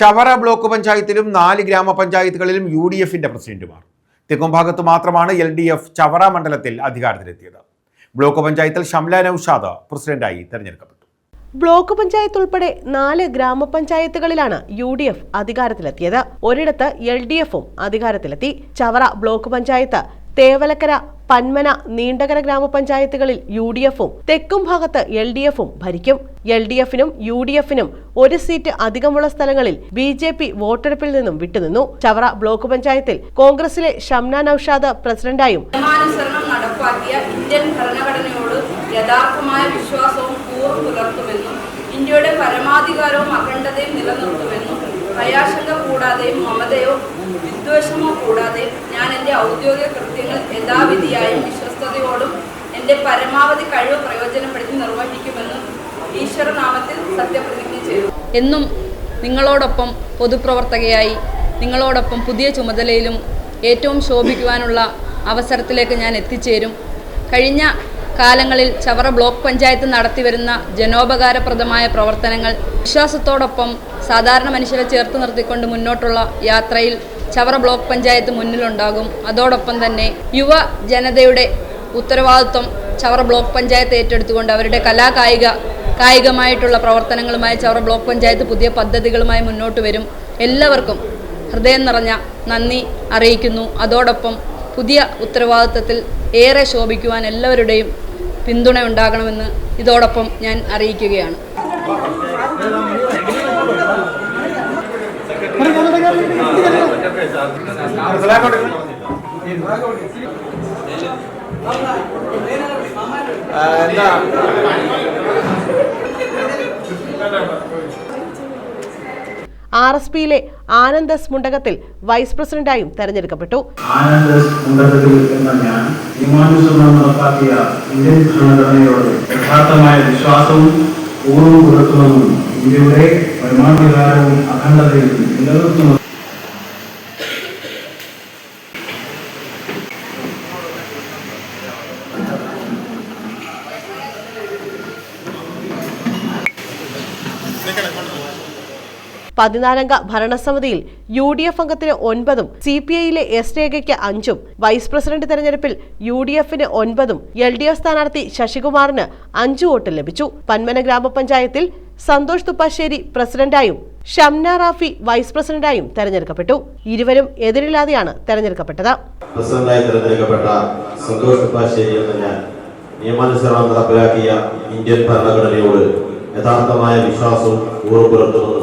Chavara block പഞ്ചായത്തിലും നാല് ഗ്രാമപഞ്ചായത്തുകളിലും U D എഫിന്റെ പ്രസിഡന്റുമാർ തെക്കുംഭാഗത്ത് മാത്രമാണ് എൽ ഡി എഫ് ചവറ മണ്ഡലത്തിൽ അധികാരത്തിലെത്തിയത്. ബ്ലോക്ക് പഞ്ചായത്തിൽ ഷംല നൌഷാദ് പ്രസിഡന്റായി തെരഞ്ഞെടുക്കപ്പെട്ടു. ബ്ലോക്ക് പഞ്ചായത്ത് ഉൾപ്പെടെ നാല് ഗ്രാമപഞ്ചായത്തുകളിലാണ് യു ഡി എഫ് അധികാരത്തിലെത്തിയത്. ഒരിടത്ത് എൽ ഡി എഫും അധികാരത്തിലെത്തി. ചവറ ബ്ലോക്ക് പഞ്ചായത്ത് തേവലക്കര പന്മന നീണ്ടകര ഗ്രാമപഞ്ചായത്തുകളിൽ യു ഡി എഫും തെക്കും ഭാഗത്ത് എൽ ഡി എഫും ഭരിക്കും. എൽ ഡി എഫിനും യു ഡി എഫിനും ഒരു സീറ്റ് അധികമുള്ള സ്ഥലങ്ങളിൽ ബി ജെ പി വോട്ടെടുപ്പിൽ നിന്നും വിട്ടുനിന്നു. ചവറ ബ്ലോക്ക് പഞ്ചായത്തിൽ കോൺഗ്രസിലെ ഷംന നൌഷാദ് പ്രസിഡന്റായും നടപ്പാക്കിയ ഇന്ത്യൻ ഭരണഘടനയോട് യഥാർത്ഥമായ വിശ്വാസവും കൂറ് പുലർത്തുമെന്നും ഇന്ത്യയുടെ പരമാധികാരവും അഖണ്ഡതയും നിലനിർത്തുമെന്നും ഭയാശങ്ക കൂടാതെയും മമതയോ വിദ്വേഷമോ കൂടാതെ ഞാൻ എന്റെ ഔദ്യോഗിക കൃത്യങ്ങൾ യഥാവിധിയായും വിശ്വസ്തയോടും എന്റെ പരമാവധി കഴിവ് പ്രയോജനപ്പെടുത്തി നിർവഹിക്കുമെന്നും ഈശ്വരനാമത്തിൽ സത്യപ്രതിജ്ഞ ചെയ്തു. എന്നും നിങ്ങളോടൊപ്പം പൊതുപ്രവർത്തകയായി നിങ്ങളോടൊപ്പം പുതിയ ചുമതലയിലും ഏറ്റവും ശോഭിക്കുവാനുള്ള അവസരത്തിലേക്ക് ഞാൻ എത്തിച്ചേരും. കഴിഞ്ഞ കാലങ്ങളിൽ ചവറ ബ്ലോക്ക് പഞ്ചായത്ത് നടത്തിവരുന്ന ജനോപകാരപ്രദമായ പ്രവർത്തനങ്ങൾ വിശ്വാസത്തോടൊപ്പം സാധാരണ മനുഷ്യരെ ചേർത്ത് നിർത്തിക്കൊണ്ട് മുന്നോട്ടുള്ള യാത്രയിൽ ചവറ ബ്ലോക്ക് പഞ്ചായത്ത് മുന്നിലുണ്ടാകും. അതോടൊപ്പം തന്നെ യുവ ജനതയുടെ ഉത്തരവാദിത്വം ചവറ ബ്ലോക്ക് പഞ്ചായത്ത് ഏറ്റെടുത്തുകൊണ്ട് അവരുടെ കലാകായിക കായികമായിട്ടുള്ള പ്രവർത്തനങ്ങളുമായി ചവറ ബ്ലോക്ക് പഞ്ചായത്ത് പുതിയ പദ്ധതികളുമായി മുന്നോട്ട് വരും. എല്ലാവർക്കും ഹൃദയം നിറഞ്ഞ നന്ദി അറിയിക്കുന്നു. അതോടൊപ്പം പുതിയ ഉത്തരവാദിത്തത്തിൽ ഏറെ ശോഭിക്കുവാൻ എല്ലാവരുടെയും പിന്തുണ ഉണ്ടാകണമെന്ന് ഇതോടൊപ്പം ഞാൻ അറിയിക്കുകയാണ്. ആർ എസ് പിയിലെ ആനന്ദസ് മുണ്ടകത്തിൽ വൈസ് പ്രസിഡന്റായും തെരഞ്ഞെടുക്കപ്പെട്ടു. ആനന്ദസ് ഇന്ത്യൻ വിശ്വാസവും ഇന്ത്യയുടെ പരമാധികാരവും അഖണ്ഡതയും പതിനാലംഗ ഭരണസമിതിയിൽ യു ഡി എഫ് അംഗത്തിന് ഒൻപതും സി പി ഐയിലെ എസ് രേഖയ്ക്ക് അഞ്ചും വൈസ് പ്രസിഡന്റ് തെരഞ്ഞെടുപ്പിൽ യു ഡി എഫിന് ഒൻപതും എൽ ഡി എഫ് സ്ഥാനാർത്ഥി ശശികുമാറിന് അഞ്ചു വോട്ട് ലഭിച്ചു. പന്മന ഗ്രാമപഞ്ചായത്തിൽ സന്തോഷ് തുപ്പാശ്ശേരി പ്രസിഡന്റായും ഷംന റാഫി വൈസ് പ്രസിഡന്റായും തെരഞ്ഞെടുക്കപ്പെട്ടു. ഇരുവരും എതിരില്ലാതെയാണ് തെരഞ്ഞെടുക്കപ്പെട്ടത്. പ്രസിഡന്റായി തിരഞ്ഞെടുക്കപ്പെട്ട സന്തോഷ് തുപ്പാശ്ശേരി എന്ന ഞാൻ നിയമാനുസരണം നടപ്പിലാക്കിയ ഇന്ത്യൻ ഭരണഘടനയോട് യഥാർത്ഥമായ വിശ്വാസവും ഊർവ് പുലർത്തുമെന്നും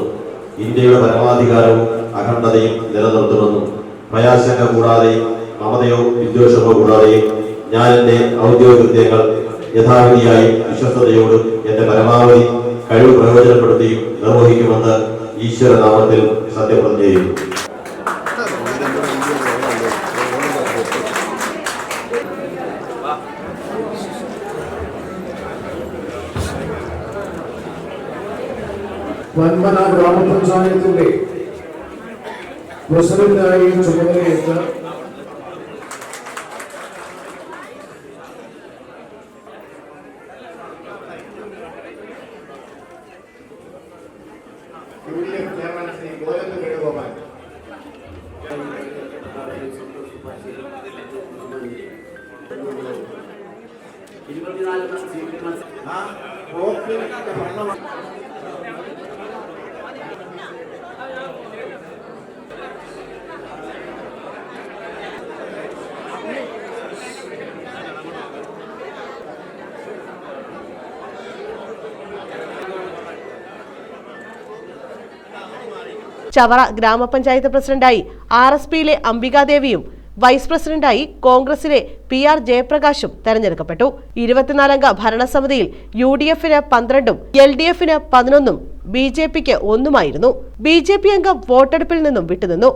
ഇന്ത്യയുടെ പരമാധികാരവും അഖണ്ഡതയും നിലനിർത്തുമെന്നും പ്രയാശങ്ക കൂടാതെയും മമതയോ വിദ്വേഷമോ കൂടാതെയും ഞാൻ എന്റെ ഔദ്യോഗിക കൃത്യങ്ങൾ യഥാവിധിയായും വിശ്വസ്തയോടും എന്റെ പരമാവധി കഴിവ് പ്രയോജനപ്പെടുത്തിയും നിർവഹിക്കുമെന്ന് ഈശ്വരനാമത്തിൽ സത്യപ്രതിജ്ഞ ചെയ്യുന്നു. വന്മന ഗ്രാമപഞ്ചായത്തിന്റെ പ്രസിഡന്റായി ചുമതലയേറ്റ ഇരുപത്തിനാല് വേണുഗോപാൽ ആ ബ്ലോക്കിൽ ചവറ ഗ്രാമപഞ്ചായത്ത് പ്രസിഡന്റായി ആർ എസ് പിയിലെ അംബികാദേവിയും വൈസ് പ്രസിഡന്റായി കോൺഗ്രസിലെ പി ആർ ജയപ്രകാശും തെരഞ്ഞെടുക്കപ്പെട്ടു. ഇരുപത്തിനാലംഗ ഭരണസമിതിയിൽ യു ഡി എഫിന് പന്ത്രണ്ടും എൽ ഡി എഫിന് പതിനൊന്നും ബി ജെ പിക്ക് ഒന്നുമായിരുന്നു. ബി ജെ പി അംഗം വോട്ടെടുപ്പിൽ നിന്നും വിട്ടുനിന്നു.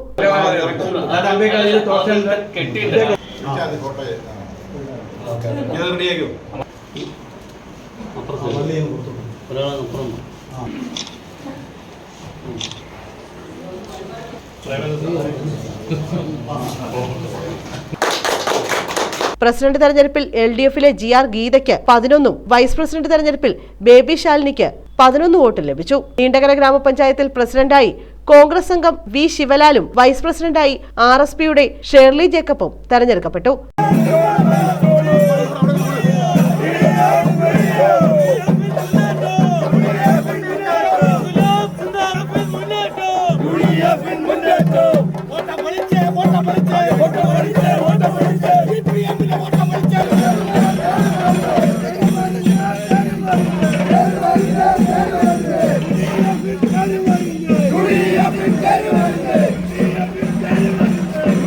പ്രസിഡന്റ് തെരഞ്ഞെടുപ്പിൽ എൽ ഡി എഫിലെ ജി ആർ ഗീതയ്ക്ക് പതിനൊന്നും വൈസ് പ്രസിഡന്റ് തെരഞ്ഞെടുപ്പിൽ ബേബി ശാലിനിക്ക് പതിനൊന്ന് വോട്ട് ലഭിച്ചു. നീണ്ടകര ഗ്രാമപഞ്ചായത്തിൽ പ്രസിഡന്റായി കോൺഗ്രസ് അംഗം വി ശിവലാലും വൈസ് പ്രസിഡന്റായി ആർ എസ് പിയുടെ ഷേർലി ജേക്കബും തെരഞ്ഞെടുക്കപ്പെട്ടു.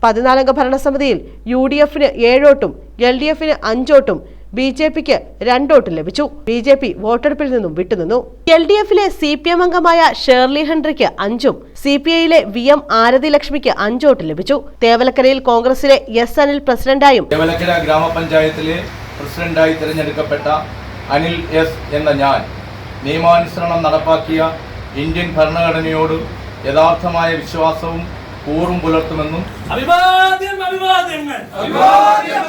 പതിനാലംഗ ഭരണസമിതിയിൽ യു ഡി എഫിന് ഏഴോട്ടും എൽ ഡി എഫിന് അഞ്ചോട്ടും ബി ജെ പിക്ക് രണ്ടോട്ടും ലഭിച്ചു. ബി ജെ പി വോട്ടെടുപ്പിൽ നിന്നും വിട്ടുനിന്നു. എൽ ഡി എഫിലെ സി പി എം അംഗമായ ഷേർലി ഹെൻറിക്ക് അഞ്ചും സി പി ഐയിലെ വി എം ആരതി ലക്ഷ്മിക്ക് അഞ്ചോട്ടും ലഭിച്ചു. തേവലക്കരയിൽ കോൺഗ്രസിലെ എസ് അനിൽ പ്രസിഡന്റായും തേവലക്കര ഗ്രാമപഞ്ചായത്തിലെ പ്രസിഡന്റായി തിരഞ്ഞെടുക്കപ്പെട്ട അനിൽ എസ് എന്ന ഞാൻ നിയമാനുസരണം നടപ്പാക്കിയ ഇന്ത്യൻ ഭരണഘടനയോട് യഥാർത്ഥമായ വിശ്വാസവും കൂറും പുലർത്തുമെന്നും അഭിവാദ്യം അഭിവാദ്യങ്ങൾ. അഭിവാദ്യം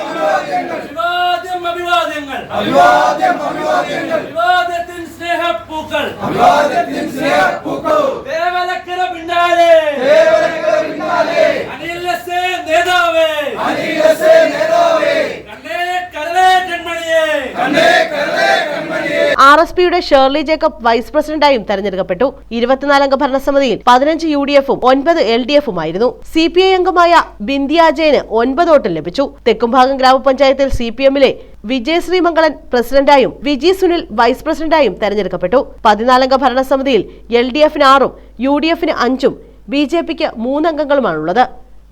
അഭിവാദ്യങ്ങൾ. അഭിവാദ്യം അഭിവാദ്യങ്ങൾ. അഭിവാദ്യത്തിൻ സ്നേഹപ്പൂക്കൾ. അഭിവാദ്യത്തിൻ സ്നേഹപ്പൂക്കൾ. ആർ എസ് പിയുടെ ഷേർലി ജേക്കബ് വൈസ് പ്രസിഡന്റായും തെരഞ്ഞെടുക്കപ്പെട്ടു. ഇരുപത്തിനാലംഗ ഭരണസമിതിയിൽ പതിനഞ്ച് യു ഡി എഫും ഒൻപത് എൽ ഡി എഫുമായിരുന്നു. സി പി ഐ അംഗമായ ബിന്ദിയാജയന് ഒൻപത് വോട്ടും ലഭിച്ചു. തെക്കുംഭാഗം ഗ്രാമപഞ്ചായത്തിൽ സി പി എമ്മിലെ വിജയ് ശ്രീമംഗളൻ പ്രസിഡന്റായും വിജി സുനിൽ വൈസ് പ്രസിഡന്റായും തെരഞ്ഞെടുക്കപ്പെട്ടു. പതിനാലംഗ ഭരണസമിതിയിൽ എൽ ഡി എഫിന് ആറും യു ഡി എഫിന് അഞ്ചും ബി ജെ പിക്ക് മൂന്നംഗങ്ങളുമാണുള്ളത്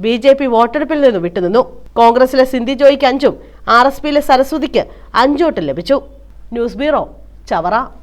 ബി ജെ പി വോട്ടെടുപ്പിൽ നിന്ന് വിട്ടുനിന്നു. കോൺഗ്രസിലെ സിന്ധി ജോയിക്ക് അഞ്ചും ആർ എസ് പിയിലെ സരസ്വതിക്ക് അഞ്ചോട്ടും ലഭിച്ചു. News bureau Chavara.